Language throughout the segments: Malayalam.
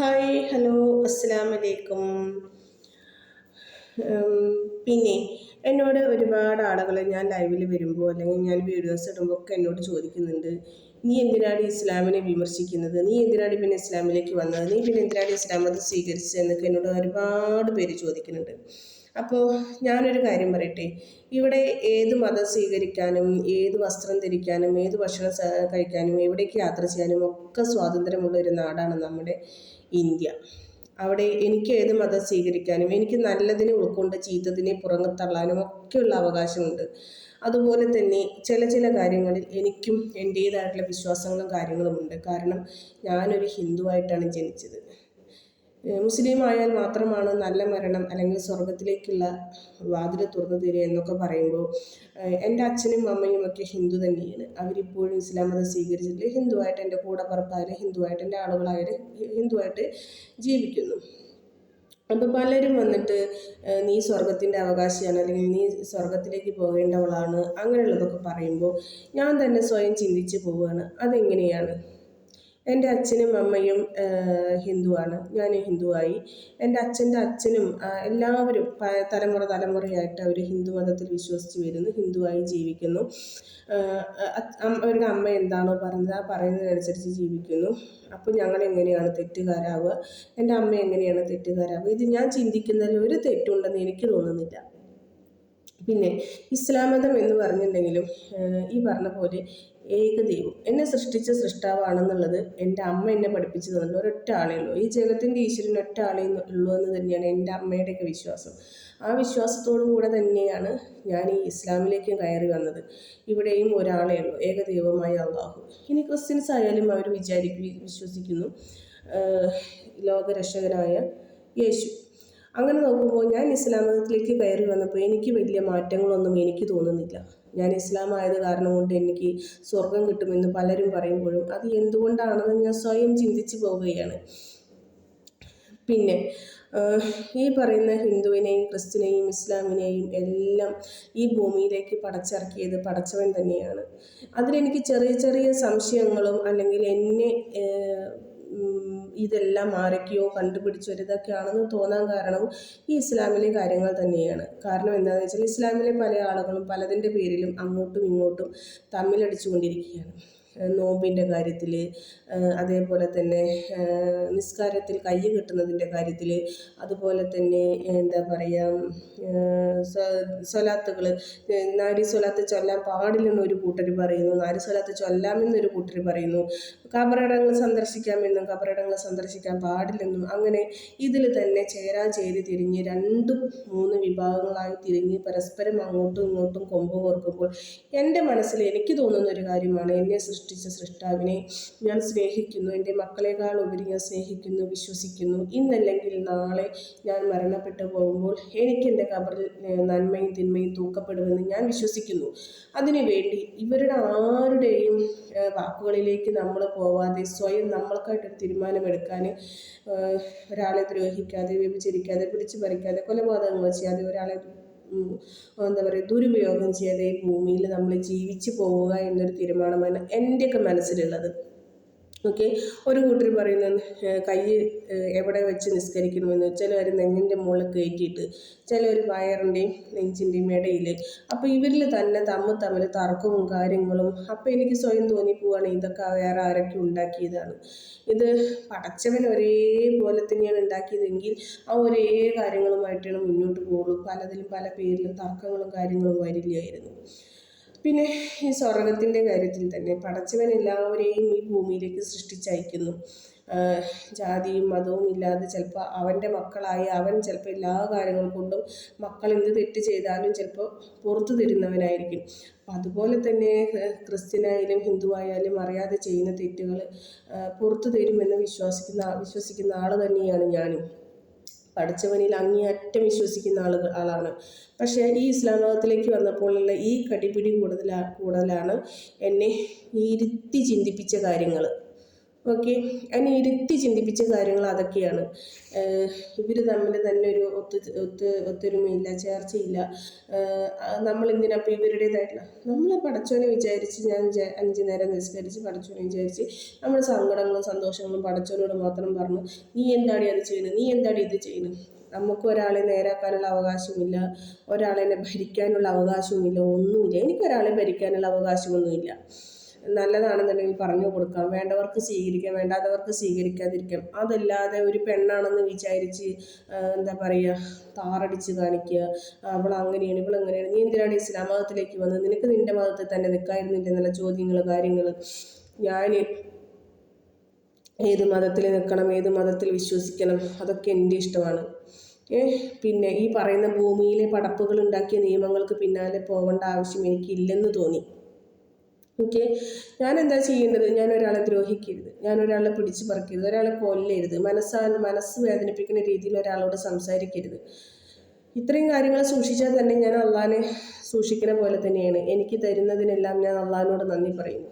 ഹായ് ഹലോ അസ്സാം വലൈക്കും പിന്നെ എന്നോട് ഒരുപാട് ആളുകൾ ഞാൻ ലൈവിൽ വരുമ്പോൾ അല്ലെങ്കിൽ ഞാൻ വീഡിയോസ് ഇടുമ്പോൾ ഒക്കെ എന്നോട് ചോദിക്കുന്നുണ്ട്. നീ എന്തിനാണ് ഇസ്ലാമിനെ വിമർശിക്കുന്നത്? നീ എന്തിനാണ് പിന്നെ ഇസ്ലാമിലേക്ക് വന്നത്? നീ പിന്നെ എന്തിനാണ് ഇസ്ലാം മതം സ്വീകരിച്ചത് എന്നൊക്കെ എന്നോട് ഒരുപാട് പേര് ചോദിക്കുന്നുണ്ട്. അപ്പോൾ ഞാനൊരു കാര്യം പറയട്ടെ. ഇവിടെ ഏത് മതം സ്വീകരിക്കാനും ഏത് വസ്ത്രം ധരിക്കാനും ഏത് ഭക്ഷണം കഴിക്കാനും എവിടേക്ക് യാത്ര ചെയ്യാനും ഒക്കെ സ്വാതന്ത്ര്യമുള്ള ഒരു നാടാണ് നമ്മുടെ ഇന്ത്യ. അവിടെ എനിക്ക് ഏത് മതം സ്വീകരിക്കാനും എനിക്ക് നല്ലതിനെ ഉൾക്കൊണ്ട് ചീത്തതിനെ പുറങ്ങത്തള്ളാനും ഒക്കെയുള്ള അവകാശമുണ്ട്. അതുപോലെ തന്നെ ചില ചില കാര്യങ്ങളിൽ എനിക്കും എന്റേതായിട്ടുള്ള വിശ്വാസങ്ങളും കാര്യങ്ങളുമുണ്ട്. കാരണം ഞാനൊരു ഹിന്ദുവായിട്ടാണ് ജനിച്ചത്. മുസ്ലിം ആയാൽ മാത്രമാണ് നല്ല മരണം അല്ലെങ്കിൽ സ്വർഗത്തിലേക്കുള്ള വാതിൽ തുറന്നു തരിക എന്നൊക്കെ പറയുമ്പോൾ എന്റെ അച്ഛനും അമ്മയും ഒക്കെ ഹിന്ദു തന്നെയാണ്. അവരിപ്പോഴും ഇസ്ലാം മതം സ്വീകരിച്ചിട്ട് ഹിന്ദുവായിട്ട് എന്റെ കൂടെ പറപ്പായാലും ഹിന്ദുവായിട്ട് എന്റെ ആളുകളായാലും ഹിന്ദുവായിട്ട് ജീവിക്കുന്നു. അപ്പോൾ പലരും വന്നിട്ട് നീ സ്വർഗത്തിന്റെ അവകാശിയാണ് അല്ലെങ്കിൽ നീ സ്വർഗത്തിലേക്ക് പോകേണ്ടവളാണ് അങ്ങനെയുള്ളതൊക്കെ പറയുമ്പോൾ ഞാൻ തന്നെ സ്വയം ചിന്തിച്ച് പോവുകയാണ്. അതെങ്ങനെയാണ്? എന്റെ അച്ഛനും അമ്മയും ഹിന്ദുവാണ്. ഞാൻ ഹിന്ദുവായി. എന്റെ അച്ഛന്റെ അച്ഛനും എല്ലാവരും തലമുറ തലമുറയായിട്ട് അവർ ഹിന്ദു മതത്തിൽ വിശ്വസിച്ച് വരുന്നു ഹിന്ദുവായി ജീവിക്കുന്നു. അവരുടെ അമ്മ എന്താണോ പറഞ്ഞത് ആ പറയുന്നതിനനുസരിച്ച് ജീവിക്കുന്നു. അപ്പോൾ ഞങ്ങൾ എങ്ങനെയാണ് തെറ്റുകാരാവുക? എന്റെ അമ്മ എങ്ങനെയാണ് തെറ്റുകാരാവുക? ഇത് ഞാൻ ചിന്തിക്കുന്നതിൽ ഒരു തെറ്റുണ്ടെന്ന് എനിക്ക് തോന്നുന്നില്ല. പിന്നെ ഇസ്ലാം മതം എന്ന് പറഞ്ഞിട്ടുണ്ടെങ്കിലും ഈ പറഞ്ഞ പോലെ ഏകദൈവം. എന്നെ സൃഷ്ടിച്ച സൃഷ്ടാവാണെന്നുള്ളത് എന്റെ അമ്മ എന്നെ പഠിപ്പിച്ചു തന്നിട്ടുണ്ട്. ഒരൊറ്റ ആളേ ഉള്ളൂ. ഈ ജഗത്തിന്റെ ഈശ്വരൻ ഒറ്റ ആളേ ഉള്ളൂ എന്ന് തന്നെയാണ് എന്റെ അമ്മയുടെയൊക്കെ വിശ്വാസം. ആ വിശ്വാസത്തോടു കൂടെ തന്നെയാണ് ഞാൻ ഈ ഇസ്ലാമിലേക്ക് കയറി വന്നത്. ഇവിടെയും ഒരാളേ ഉള്ളൂ. ഏകദൈവമായ അള്ളാഹു. ഇനി ക്രിസ്ത്യൻസ് ആയാലും അവർ വിചാരിക്കും വിശ്വസിക്കുന്നു. ലോകരക്ഷകനായ യേശു. അങ്ങനെ നോക്കുമ്പോൾ ഞാൻ ഇസ്ലാമത്തിലേക്ക് കയറി വന്നപ്പോൾ എനിക്ക് വലിയ മാറ്റങ്ങളൊന്നും എനിക്ക് തോന്നുന്നില്ല. ഞാൻ ഇസ്ലാം ആയത് കാരണം കൊണ്ട് എനിക്ക് സ്വർഗം കിട്ടുമെന്ന് പലരും പറയുമ്പോഴും അത് എന്തുകൊണ്ടാണെന്ന് ഞാൻ സ്വയം ചിന്തിച്ചു പോവുകയാണ്. പിന്നെ ഈ പറയുന്ന ഹിന്ദുവിനെയും ക്രിസ്ത്യനെയും ഇസ്ലാമിനെയും എല്ലാം ഈ ഭൂമിയിലേക്ക് പടച്ചിറക്കിയത് പടച്ചവൻ തന്നെയാണ്. അതിലെനിക്ക് ചെറിയ ചെറിയ സംശയങ്ങളും അല്ലെങ്കിൽ എന്നെ ഇതെല്ലാം ആരൊക്കെയോ കണ്ടുപിടിച്ചൊരു ഇതൊക്കെയാണെന്ന് തോന്നാൻ കാരണം ഈ ഇസ്ലാമിലെ കാര്യങ്ങൾ തന്നെയാണ്. കാരണം എന്താണെന്ന് വെച്ചാൽ ഇസ്ലാമിലെ പല ആളുകളും പലതിന്റെ പേരിലും അങ്ങോട്ടും ഇങ്ങോട്ടും തമ്മിലടിച്ചുകൊണ്ടിരിക്കുകയാണ്. നോമ്പിന്റെ കാര്യത്തിൽ അതേപോലെ തന്നെ നിസ്കാരത്തിൽ കൈ കെട്ടുന്നതിന്റെ കാര്യത്തിൽ അതുപോലെ തന്നെ എന്താ പറയുക സ്വലാത്തുകൾ നാരി സ്വലാത്ത് ചൊല്ലാൻ പാടില്ലെന്ന് ഒരു കൂട്ടർ പറയുന്നു നാരി സ്വലാത്ത് ചൊല്ലാമെന്നൊരു കൂട്ടർ പറയുന്നു. കബറിടങ്ങൾ സന്ദർശിക്കാമെന്നും കബറിടങ്ങൾ സന്ദർശിക്കാൻ പാടില്ലെന്നും അങ്ങനെ ഇതിൽ തന്നെ ചേരാ ചേരി തിരിഞ്ഞ് രണ്ടും മൂന്ന് വിഭാഗങ്ങളായി തിരിഞ്ഞ് പരസ്പരം അങ്ങോട്ടും ഇങ്ങോട്ടും കൊമ്പ് കോർക്കുമ്പോൾ എന്റെ മനസ്സിൽ എനിക്ക് തോന്നുന്ന ഒരു കാര്യമാണ് എന്നെ സൃഷ്ടിച്ച സൃഷ്ടാവിനെ ഞാൻ സ്നേഹിക്കുന്നു എന്റെ മക്കളെക്കാൾ ഉപരി ഞാൻ സ്നേഹിക്കുന്നു വിശ്വസിക്കുന്നു. ഇന്നല്ലെങ്കിൽ നാളെ ഞാൻ മരണപ്പെട്ടു പോകുമ്പോൾ എനിക്ക് എന്റെ കബറിൽ നന്മയും തിന്മയും തൂക്കപ്പെടുമെന്ന് ഞാൻ വിശ്വസിക്കുന്നു. അതിനുവേണ്ടി ഇവരുടെ ആരുടെയും വാക്കുകളിലേക്ക് നമ്മൾ പോവാതെ സ്വയം നമ്മൾക്കായിട്ടൊരു തീരുമാനമെടുക്കാൻ ഒരാളെ ദ്രോഹിക്കാതെ വ്യഭിചരിക്കാതെ പിടിച്ചു പറിക്കാതെ കൊലപാതകങ്ങൾ ചെയ്യാതെ ഒരാളെ എന്താ പറയുക ദുരുപയോഗം ചെയ്യാതെ ഈ ഭൂമിയിൽ നമ്മൾ ജീവിച്ചു പോവുക എന്നൊരു തീരുമാനമാണ് എന്റെയൊക്കെ മനസ്സിലുള്ളത്. ഓക്കെ ഒരു കൂട്ടർ പറയുന്നത് കൈ എവിടെ വെച്ച് നിസ്കരിക്കണമെന്ന്? ചിലർ നെഞ്ഞിന്റെ മുകളിൽ കയറ്റിയിട്ട് ചിലർ വയറിന്റെയും നെഞ്ചിന്റെയും ഇടയിൽ അപ്പോൾ ഇവരിൽ തന്നെ തമ്മിൽ തമ്മിൽ തർക്കവും കാര്യങ്ങളും അപ്പോൾ എനിക്ക് സ്വയം തോന്നി തോന്നിപ്പോവാണ് ഇതൊക്കെ വേറെ ആരൊക്കെ ഉണ്ടാക്കിയതാണ്. ഇത് പടച്ചവൻ ഒരേപോലെ തന്നെയാണ് ഉണ്ടാക്കിയതെങ്കിൽ ആ ഒരേ കാര്യങ്ങളുമായിട്ടാണ് മുന്നോട്ട് പോകുള്ളൂ പലതിലും പല പേരിലും തർക്കങ്ങളും കാര്യങ്ങളും വരില്ലായിരുന്നു. പിന്നെ ഈ സ്വർഗത്തിന്റെ കാര്യത്തിൽ തന്നെ പടച്ചവൻ എല്ലാവരെയും ഈ ഭൂമിയിലേക്ക് സൃഷ്ടിച്ചയക്കുന്നു. ജാതിയും മതവും ഇല്ലാതെ ചിലപ്പോൾ അവന്റെ മക്കളായി അവൻ ചിലപ്പോൾ എല്ലാ കാര്യങ്ങൾ കൊണ്ടും മക്കൾ എന്ത് തെറ്റ് ചെയ്താലും ചിലപ്പോൾ പുറത്തു തരുന്നവനായിരിക്കും. അപ്പം അതുപോലെ തന്നെ ക്രിസ്ത്യനായാലും ഹിന്ദുവായാലും അറിയാതെ ചെയ്യുന്ന തെറ്റുകൾ പുറത്തു തരുമെന്ന് വിശ്വസിക്കുന്ന വിശ്വസിക്കുന്ന ആൾ തന്നെയാണ് ഞാനും. പഠിച്ചവനിൽ അങ്ങേയറ്റം വിശ്വസിക്കുന്ന ആളുകൾ ആളാണ്. പക്ഷേ ഈ ഇസ്ലാം മതത്തിലേക്ക് വന്നപ്പോഴുള്ള ഈ കടിപിടി കൂടുതലാ കൂടുതലാണ് എന്നെ ഇരുത്തി ചിന്തിപ്പിച്ച കാര്യങ്ങൾ ഓക്കെ അതിനെ ഇരുത്തി ചിന്തിപ്പിച്ച കാര്യങ്ങൾ അതൊക്കെയാണ്. ഇവർ തമ്മിൽ തന്നെ ഒരു ഒത്തു ഒത്ത് ഒത്തൊരുമയില്ല ചേർച്ചയില്ല. നമ്മളെന്തിനാ അപ്പോൾ ഇവരുടേതായിട്ടുള്ള നമ്മൾ പടച്ചോനെ വിചാരിച്ച് ഞാൻ അഞ്ച് നേരം നിസ്കരിച്ച് പടച്ചോനെ വിചാരിച്ച് നമ്മുടെ സങ്കടങ്ങളും സന്തോഷങ്ങളും പടച്ചോനോട് മാത്രം പറഞ്ഞു നീ എന്താടി അത് ചെയ്യുന്നത് നീ എന്താടി ഇത് ചെയ്യുന്നത് നമുക്ക് ഒരാളെ നേരാക്കാനുള്ള അവകാശമില്ല ഒരാളെ ഭരിക്കാനുള്ള അവകാശമില്ല ഒന്നുമില്ല. എനിക്കൊരാളെ ഭരിക്കാനുള്ള അവകാശമൊന്നുമില്ല. നല്ലതാണെന്നുണ്ടെങ്കിൽ പറഞ്ഞു കൊടുക്കാം. വേണ്ടവർക്ക് സ്വീകരിക്കാം വേണ്ടാത്തവർക്ക് സ്വീകരിക്കാതിരിക്കാം. അതല്ലാതെ ഒരു പെണ്ണാണെന്ന് വിചാരിച്ച് എന്താ പറയുക താറടിച്ച് കാണിക്കുക അവൾ അങ്ങനെയാണ് ഇവൾ അങ്ങനെയാണ് നീ എന്തിനാണ് ഇസ്ലാം മതത്തിലേക്ക് വന്നത്? നിനക്ക് നിന്റെ മതത്തിൽ തന്നെ നിൽക്കായിരുന്നില്ല എന്നുള്ള ചോദ്യങ്ങൾ കാര്യങ്ങൾ ഞാൻ ഏത് മതത്തിൽ നിൽക്കണം ഏത് മതത്തിൽ വിശ്വസിക്കണം അതൊക്കെ എന്റെ ഇഷ്ടമാണ്. പിന്നെ ഈ പറയുന്ന ഭൂമിയിലെ പടപ്പുകൾ ഉണ്ടാക്കിയ നിയമങ്ങൾക്ക് പിന്നാലെ പോകേണ്ട ആവശ്യം എനിക്കില്ലെന്ന് തോന്നി. ഓക്കെ ഞാൻ എന്താ ചെയ്യേണ്ടത്? ഞാൻ ഒരാളെ ദ്രോഹിക്കരുത്. ഞാൻ ഒരാളെ പിടിച്ചു പറിക്കരുത്. ഒരാളെ കൊല്ലരുത്. മനസ്സാ മനസ്സ് വേദനിപ്പിക്കുന്ന രീതിയിൽ ഒരാളോട് സംസാരിക്കരുത്. ഇത്രയും കാര്യങ്ങൾ സൂക്ഷിച്ചാൽ തന്നെ ഞാൻ അള്ളാനെ സൂക്ഷിക്കുന്ന പോലെ തന്നെയാണ്. എനിക്ക് തരുന്നതിനെല്ലാം ഞാൻ അള്ളാഹിനോട് നന്ദി പറയുന്നു.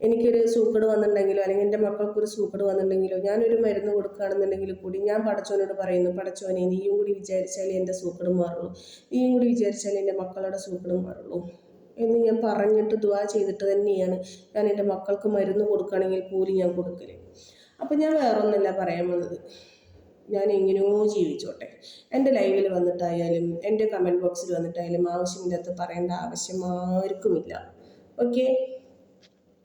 എനിക്കൊരു സൂക്കട് വന്നിട്ടുണ്ടെങ്കിലോ അല്ലെങ്കിൽ എന്റെ മക്കൾക്കൊരു സൂക്കട് വന്നിട്ടുണ്ടെങ്കിലോ ഞാനൊരു മരുന്ന് കൊടുക്കുകയാണെന്നുണ്ടെങ്കിൽ കൂടി ഞാൻ പടച്ചോനോട് പറയുന്നു പടച്ചോനെ നീയും കൂടി വിചാരിച്ചാലേ എന്റെ സൂക്കട് മാറുള്ളൂ. നീയും കൂടി വിചാരിച്ചാലേ എന്റെ മക്കളുടെ സൂക്കട് മാറുള്ളൂ. എന്ന് ഞാൻ പറഞ്ഞിട്ട് ദുവാ ചെയ്തിട്ട് തന്നെയാണ്. ഞാൻ എന്റെ മക്കൾക്ക് മരുന്ന് കൊടുക്കുകയാണെങ്കിൽ പോലും ഞാൻ കൊടുക്കൽ. അപ്പം ഞാൻ വേറൊന്നല്ല പറയാൻ വന്നത്. ഞാൻ എങ്ങനെയോ ജീവിച്ചോട്ടെ. എന്റെ ലൈവിൽ വന്നിട്ടായാലും എന്റെ കമന്റ് ബോക്സിൽ വന്നിട്ടായാലും ആവശ്യമില്ലാത്ത പറയേണ്ട ആവശ്യം ആർക്കുമില്ല. ഓക്കെ?